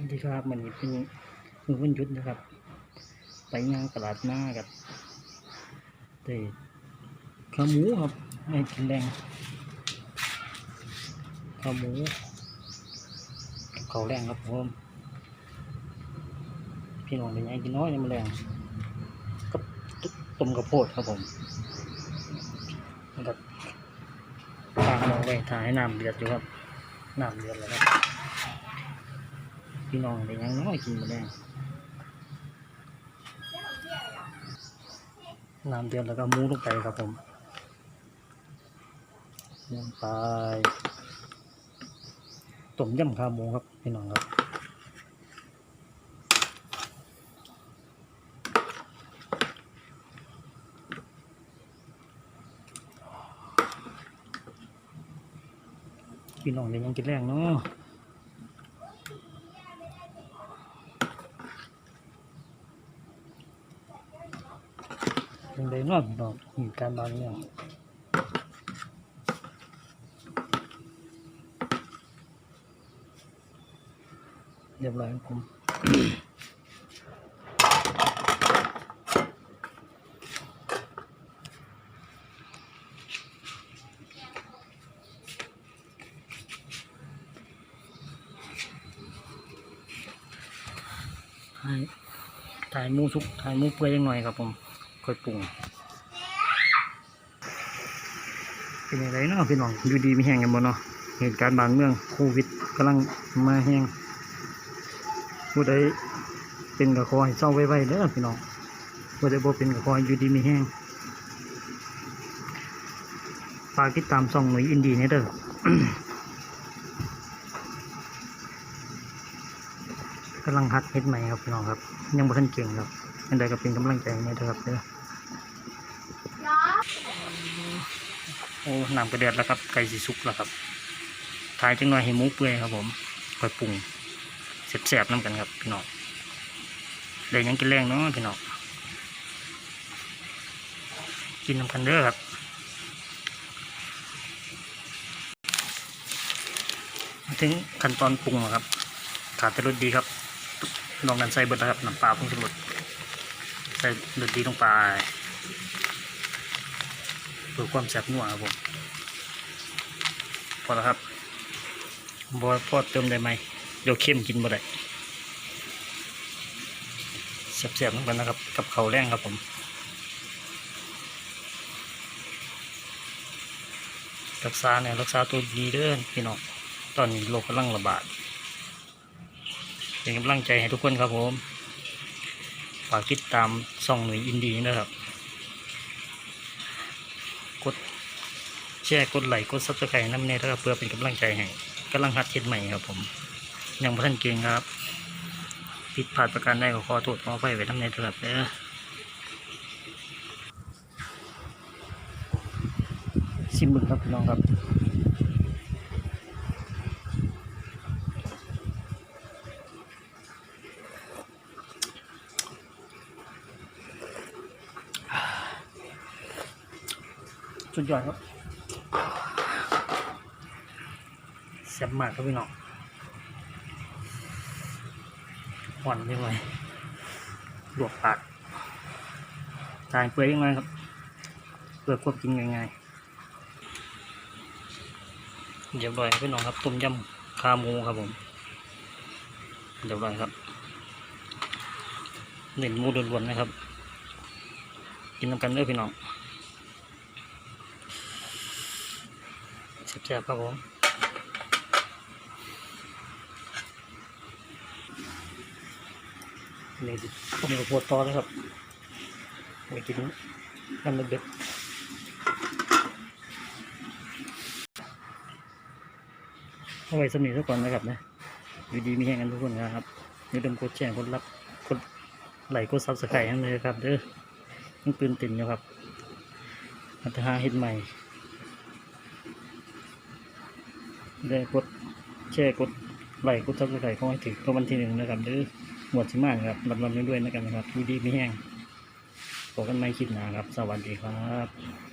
สวัสดีครับมันนี้เป็นมือวันหยุดนะครับ ไปงานตลาดหน้ากับเตะขาหมูครับให้กินแรงขาหมูเขาแรงครับผมพี่น้องเป็นไงกินน้อยยังมาแรงกับต้มกระโพดครับผมแล้วางมองไว้ถ่ายน้ำเดือดอยู่ครับน้ำเดือดแล้วครับ พี่น้องเป็นยังน้อยกินมาแรงน้ำเดือดแล้วก็มูลงไปครับผมลงไปต้มยำขาหมูครับพี่น้องครับพี่น้องเป็นยังกินแรงเนาะ ยังได้นอนดอกมีการบางอย่างเรียบร้อยครับผมถ่ายถ่ายมูสุกถ่ายมูเปื่อยยังหน่อยครับผม ค่อยปรุงเป็นยังไงเนาะพี่น้องอยู่ดีไม่แห้งกันบ่เนาะเหตุการณ์บานเมืองโควิดกำลังมาแห้งผู้ใดเป็นกับคอยเศร้าไว้ๆเด้อพี่น้องผู้ใดบ่เป็นกับคอยอยู่ดีไม่แห้งฝากติดตามช่องหน่วยอินดีเนี่ยเด้อกำลังหัดเฮ็ดใหม่ครับพี่น้องครับ ยังบ่ทันเก่งครับอันใดก็เป็นกำลังใจให้เด้อครับเด้อ อ้น้ำกระเดือดแล้วครับไก่สีสุกแล้วครับทายจังหน่อยให้หมูเปื่อยครับผมค่อยปรุงแสบๆน้ำกันครับพี่น้องได้หยังกินแรงเนาะพี่น้องกินน้ำกันเด้อครับมาถึงขั้นตอนปรุงแล้วครับขาดแต่รสดีครับลองกันใส่เบิดแล้วครับน้ำปลาพุ่งสมุดใส่รสดีลงไป พื่อความแซ่บนัวครับผมพอแล้วครับบอพอเติมได้ไหมเดี๋ยวเข้มกินบ่ได้แซ่บๆเหมือนกันนะครับ กับเขาแรงครับผมรักษาเนี่ยรักษาตัวดีเด้อพี่น้องตอนนี้โรคกำลังระบาดเป็นกำลังใจให้ทุกคนครับผม ฝากติดตามส่องหน่วยอินดีนะครับ กดแชร์กดไลค์กดซับสไครต์น้ำเนยนะครับเพื่อเป็นกำลังใจให้กำลังหัดเฮ็ดใหม่ครับผมยังบ่ทันเก่งครับผิดพลาดประการใดก็ขอโทษขออภัยไว้น้ำเนยครับเด้อชิมบึงครับพี่น้องครับ สุดยอดครับแซ่บมากครับพี่น้องหวานยังไงลวกปากจานเปื่อยยังไงครับเพื่อควบกินง่ายๆเรียบร้อยครับพี่น้องครับต้มยำขาหมูครับผมเรียบร้อยครับเน้นหมูล้วนๆนะครับ กินน้ำกันเด้อพี่น้อง แซ่บๆครับผมนี่สิผมกับปวดตอแล้วครับไปกินกันเด็กๆเอาไว้สมีสักก่อนนะครับนะอยู่ดีมีแห่งกันทุกคนนะครับอย่าลืมกดแชร์กดรับกดไลค์กดซับสไครต์ให้เลยครับเด้อยังตื่นเต้นอยู่ครับอัตหาเฮ็ดใหม่ ได้กดแชร์กดไลค์กดซับสไครต์ขอให้ถึงรางวันที่หนึ่งนะครับหรือหมวดชิมากครับรับรองด้วยนะครับ ดีดีไม่แห้งพบกันไม่คิดหนาครับ สวัสดีครับ